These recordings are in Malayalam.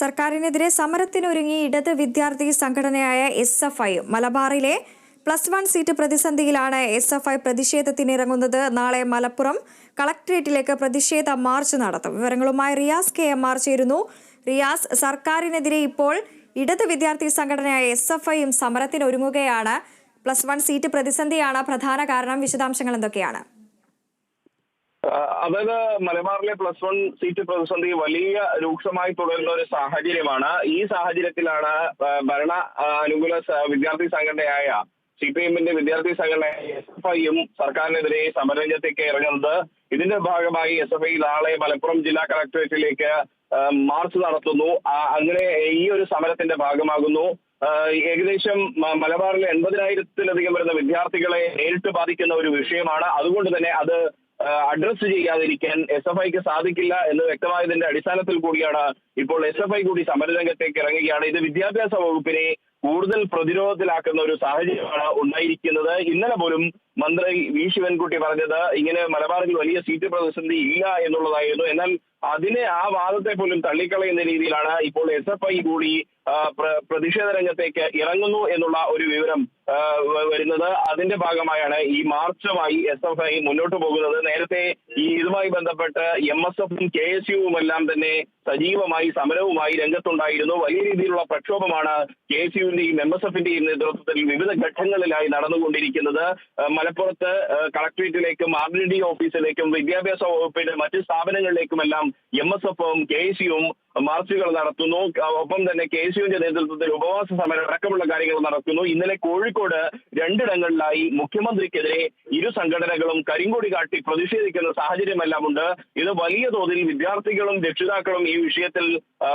സർക്കാരിനെതിരെ സമരത്തിനൊരുങ്ങി ഇടത് വിദ്യാർത്ഥി സംഘടനയായ എസ് എഫ് ഐ മലബാറിലെ പ്ലസ് വൺ സീറ്റ് പ്രതിസന്ധിയിലാണ് എസ് എഫ് ഐ പ്രതിഷേധത്തിനിറങ്ങുന്നത്. നാളെ മലപ്പുറം കളക്ട്രേറ്റിലേക്ക് പ്രതിഷേധ മാർച്ച് നടത്തും. വിവരങ്ങളുമായി റിയാസ് കെ എം ആർ ചേരുന്നു. റിയാസ് സർക്കാരിനെതിരെ ഇപ്പോൾ ഇടത് വിദ്യാർത്ഥി സംഘടനയായ എസ് എഫ് ഐയും സമരത്തിനൊരുങ്ങുകയാണ്. പ്ലസ് വൺ സീറ്റ് പ്രതിസന്ധിയാണ് പ്രധാന കാരണം. വിശദാംശങ്ങൾ എന്തൊക്കെയാണ്? അതായത് മലബാറിലെ പ്ലസ് വൺ സീറ്റ് പ്രതിസന്ധി വലിയ രൂക്ഷമായി തുടരുന്ന ഒരു സാഹചര്യമാണ്. ഈ സാഹചര്യത്തിലാണ് ഭരണ അനുകൂല വിദ്യാർത്ഥി സംഘടനയായ സി പി എമ്മിന്റെ വിദ്യാർത്ഥി സംഘടന എസ് എഫ് ഐയും സർക്കാരിനെതിരെ സമരരംഗത്തേക്ക് ഇറങ്ങുന്നത്. ഇതിന്റെ ഭാഗമായി എസ് എഫ് ഐ നാളെ മലപ്പുറം ജില്ലാ കളക്ടറേറ്റിലേക്ക് മാർച്ച് നടത്തുന്നു. അങ്ങനെ ഈ ഒരു സമരത്തിന്റെ ഭാഗമാകുന്നു. ഏകദേശം മലബാറിലെ എൺപതിനായിരത്തിലധികം വരുന്ന വിദ്യാർത്ഥികളെ നേരിട്ട് ബാധിക്കുന്ന ഒരു വിഷയമാണ്. അതുകൊണ്ട് തന്നെ അത് അഡ്രസ് ചെയ്യാതിരിക്കാൻ എസ് എഫ് ഐക്ക് സാധിക്കില്ല എന്ന് വ്യക്തമായതിന്റെ അടിസ്ഥാനത്തിൽ കൂടിയാണ് ഇപ്പോൾ എസ് എഫ് ഐ കൂടി സമരരംഗത്തേക്ക് ഇറങ്ങുകയാണ്. ഇത് വിദ്യാഭ്യാസ വകുപ്പിനെ കൂടുതൽ പ്രതിരോധത്തിലാക്കുന്ന ഒരു സാഹചര്യമാണ് ഉണ്ടായിരിക്കുന്നത്. ഇന്നലെ പോലും മന്ത്രി വി ശിവൻകുട്ടി പറഞ്ഞത് ഇങ്ങനെ മലബാറിൽ വലിയ സീറ്റ് പ്രതിസന്ധി ഇല്ല എന്നുള്ളതായിരുന്നു. എന്നാൽ അതിനെ ആ വാദത്തെ പോലും തള്ളിക്കളയുന്ന രീതിയിലാണ് ഇപ്പോൾ എസ് എഫ് ഐ കൂടി പ്രതിഷേധ രംഗത്തേക്ക് ഇറങ്ങുന്നു എന്നുള്ള ഒരു വിവരം വരുന്നത്. അതിന്റെ ഭാഗമായാണ് ഈ മാർച്ചുമായി എസ് എഫ് ഐ മുന്നോട്ട് പോകുന്നത്. നേരത്തെ ഈ ഇതുമായി ബന്ധപ്പെട്ട് എം എസ് എഫും കെ എസ് യുവും എല്ലാം തന്നെ സജീവമായി സമരവുമായി രംഗത്തുണ്ടായിരുന്നു. വലിയ രീതിയിലുള്ള പ്രക്ഷോഭമാണ് കെ എസ് യുവിന്റെയും എം എസ് എഫിന്റെയും നേതൃത്വത്തിൽ വിവിധ ഘട്ടങ്ങളിലായി നടന്നുകൊണ്ടിരിക്കുന്നത്. മലപ്പുറത്ത് കളക്ട്രേറ്റിലേക്കും ആർ ഡി ഡി ഓഫീസിലേക്കും വിദ്യാഭ്യാസ വകുപ്പിന്റെ മറ്റ് സ്ഥാപനങ്ങളിലേക്കുമെല്ലാം എം എസ് എഫും കെ സിയും മാർച്ചുകൾ നടത്തുന്നു. ഒപ്പം തന്നെ കെ സിയുടെ നേതൃത്വത്തിൽ ഉപവാസ സമരം അടക്കമുള്ള കാര്യങ്ങൾ നടക്കുന്നു. ഇന്നലെ കോഴിക്കോട് രണ്ടിടങ്ങളിലായി മുഖ്യമന്ത്രിക്കെതിരെ ഇരു സംഘടനകളും കരിങ്കൊടി കാട്ടി പ്രതിഷേധിക്കുന്ന സാഹചര്യമെല്ലാം ഉണ്ട്. ഇത് വലിയ തോതിൽ വിദ്യാർത്ഥികളും രക്ഷിതാക്കളും ഈ വിഷയത്തിൽ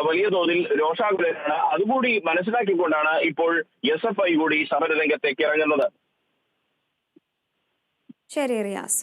വലിയ തോതിൽ രോഷാകുലരാണ്. അതുകൂടി മനസ്സിലാക്കിക്കൊണ്ടാണ് ഇപ്പോൾ എസ് എഫ് ഐ കൂടി സമരരംഗത്തേക്ക് ഇറങ്ങുന്നത്. ശരി റിയാസ്.